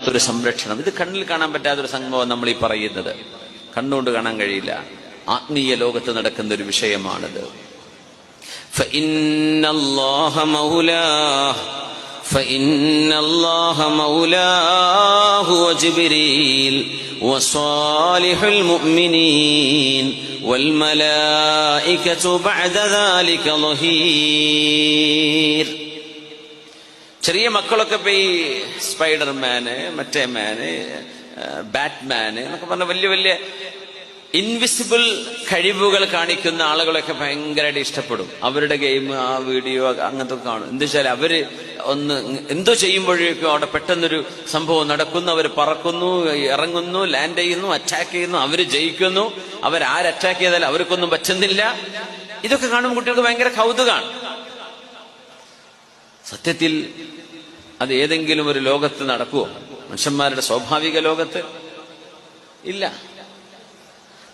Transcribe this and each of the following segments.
ഒരു സംരക്ഷണം ഇത് കണ്ണിൽ കാണാൻ പറ്റാത്തൊരു സംഭവം നമ്മൾ ഈ പറയുന്നത് കണ്ണുകൊണ്ട് കാണാൻ കഴിയില്ല ആത്മീയ ലോകത്ത് നടക്കുന്ന ഒരു വിഷയമാണിത് فإن الله مولاه فإن الله مولاه وجبريل وصالح المؤمنين والملائكة بعد ذلك ظهير ചെറിയ മക്കളൊക്കെ ഇപ്പൊ ഈ സ്പൈഡർമാന് മറ്റേ മാന് ബാറ്റ്മാന് എന്നൊക്കെ പറഞ്ഞ വലിയ വലിയ ഇൻവിസിബിൾ കഴിവുകൾ കാണിക്കുന്ന ആളുകളൊക്കെ ഭയങ്കരമായിട്ട് ഇഷ്ടപ്പെടും. അവരുടെ ഗെയിം ആ വീഡിയോ അങ്ങനത്തെ കാണും. എന്താ വെച്ചാൽ അവർ ഒന്ന് എന്തോ ചെയ്യുമ്പോഴേക്കും അവിടെ പെട്ടെന്നൊരു സംഭവം നടക്കുന്നു. അവർ പറക്കുന്നു ഇറങ്ങുന്നു ലാൻഡ് ചെയ്യുന്നു അറ്റാക്ക് ചെയ്യുന്നു അവർ ജയിക്കുന്നു. അവർ ആര് അറ്റാക്ക് ചെയ്താൽ അവർക്കൊന്നും പറ്റുന്നില്ല. ഇതൊക്കെ കാണുമ്പോൾ കുട്ടികൾക്ക് ഭയങ്കര കൗതുകമാണ് സത്യത്തിൽ അത് ഏതെങ്കിലും ഒരു ലോകത്ത് നടക്കുമോ മനുഷ്യന്മാരുടെ സ്വാഭാവിക ലോകത്ത്? ഇല്ല.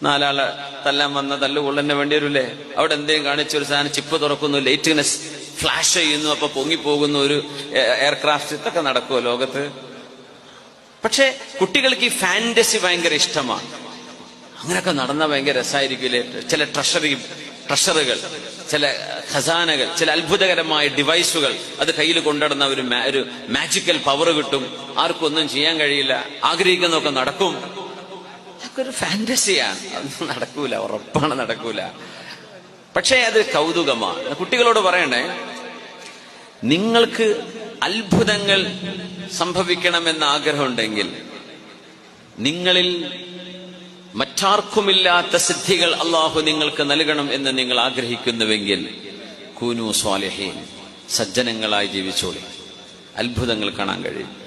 നാലാൾ തല്ലാൻ വന്ന തല്ലുകൊള്ളന്നെ വേണ്ടി വരില്ലേ അവിടെ എന്തെങ്കിലും കാണിച്ച ഒരു സാധനം ചിപ്പ് തുറക്കുന്നു ലൈറ്റ്നെസ് ഫ്ലാഷ് ചെയ്യുന്നു അപ്പൊ പൊങ്ങിപ്പോകുന്നു ഒരു എയർക്രാഫ്റ്റ് ഇതൊക്കെ നടക്കുമോ ലോകത്ത്? പക്ഷെ കുട്ടികൾക്ക് ഈ ഫാന്റസി ഭയങ്കര ഇഷ്ടമാണ്. അങ്ങനെയൊക്കെ നടന്ന ഭയങ്കര രസമായിരിക്കില്ലേ ചില ട്രഷറി ട്രഷറുകൾ ചില ഖസാനകൾ ചില അത്ഭുതകരമായ ഡിവൈസുകൾ അത് കയ്യിൽ കൊണ്ടുനടന്ന ഒരു ഒരു മാജിക്കൽ പവർ കിട്ടും. ആർക്കും ഒന്നും ചെയ്യാൻ കഴിയില്ല. ആഗ്രഹിക്കുന്നതൊക്കെ നടക്കും. അതൊക്കെ ഒരു ഫാന്റസിയാണ് അതൊന്നും നടക്കൂല. ഉറപ്പാണ് നടക്കൂല. പക്ഷേ അത് കൗതുകമാണ്. കുട്ടികളോട് പറയണേ നിങ്ങൾക്ക് അത്ഭുതങ്ങൾ സംഭവിക്കണമെന്ന് ആഗ്രഹമുണ്ടെങ്കിൽ നിങ്ങളിൽ മറ്റാർക്കുമില്ലാത്ത സിദ്ധികൾ അള്ളാഹു നിങ്ങൾക്ക് നൽകണം എന്ന് നിങ്ങൾ ആഗ്രഹിക്കുന്നുവെങ്കിൽ കൂനു സ്വാലിഹീൻ സജ്ജനങ്ങളായി ജീവിച്ചോളി. അത്ഭുതങ്ങൾ കാണാൻ കഴിയും.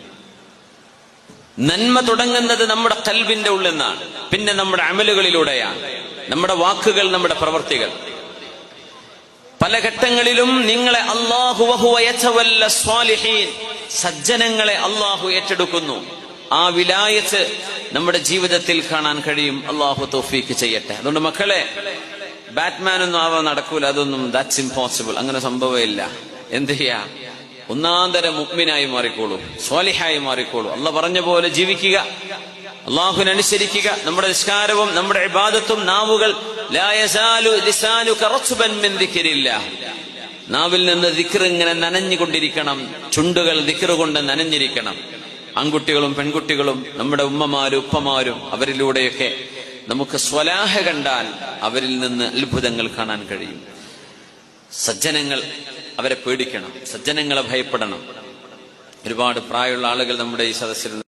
നന്മ തുടങ്ങുന്നത് നമ്മുടെ കൽവിന്റെ ഉള്ളിൽ നിന്നാണ് പിന്നെ നമ്മുടെ അമലുകളിലൂടെയാണ്. നമ്മുടെ വാക്കുകൾ നമ്മുടെ പ്രവർത്തികൾ. പല ഘട്ടങ്ങളിലും നിങ്ങളെ അള്ളാഹു സജ്ജനങ്ങളെ അള്ളാഹു ഏറ്റെടുക്കുന്നു. ആ വിലായത്ത് നമ്മുടെ ജീവിതത്തിൽ കാണാൻ കഴിയും. അള്ളാഹു തോഫീക്ക് ചെയ്യട്ടെ. അതുകൊണ്ട് മക്കളെ ബാറ്റ്മാൻ ഒന്നും ആവാൻ നടക്കൂല. അതൊന്നും ദാറ്റ്സ് ഇമ്പോസിബിൾ അങ്ങനെ സംഭവമില്ല. എന്ത് ചെയ്യാ? ഒന്നാം തരം മുഗ്മിനായി മാറിക്കോളൂ. സ്വാലിഹായി മാറിക്കോളൂ. അല്ല പറഞ്ഞ പോലെ ജീവിക്കുക. അള്ളാഹുനനുസരിക്കുക നമ്മുടെ നിസ്കാരവും നമ്മുടെ ഇബാദത്തും നാവുകൾ. നാവിൽ നിന്ന് ദിക്കർ ഇങ്ങനെ നനഞ്ഞുകൊണ്ടിരിക്കണം. ചുണ്ടുകൾ ദിക്കർ കൊണ്ട് നനഞ്ഞിരിക്കണം. ആൺകുട്ടികളും പെൺകുട്ടികളും നമ്മുടെ ഉമ്മമാരും ഉപ്പമാരും അവരിലൂടെയൊക്കെ നമുക്ക് സ്വലാഹ കണ്ടാൽ അവരിൽ നിന്ന് അത്ഭുതങ്ങൾ കാണാൻ കഴിയും. സജ്ജനങ്ങൾ അവരെ പേടിക്കണം. സജ്ജനങ്ങളെ ഭയപ്പെടണം. ഒരുപാട് പ്രായമുള്ള ആളുകൾ നമ്മുടെ ഈ സദസ്സിൽ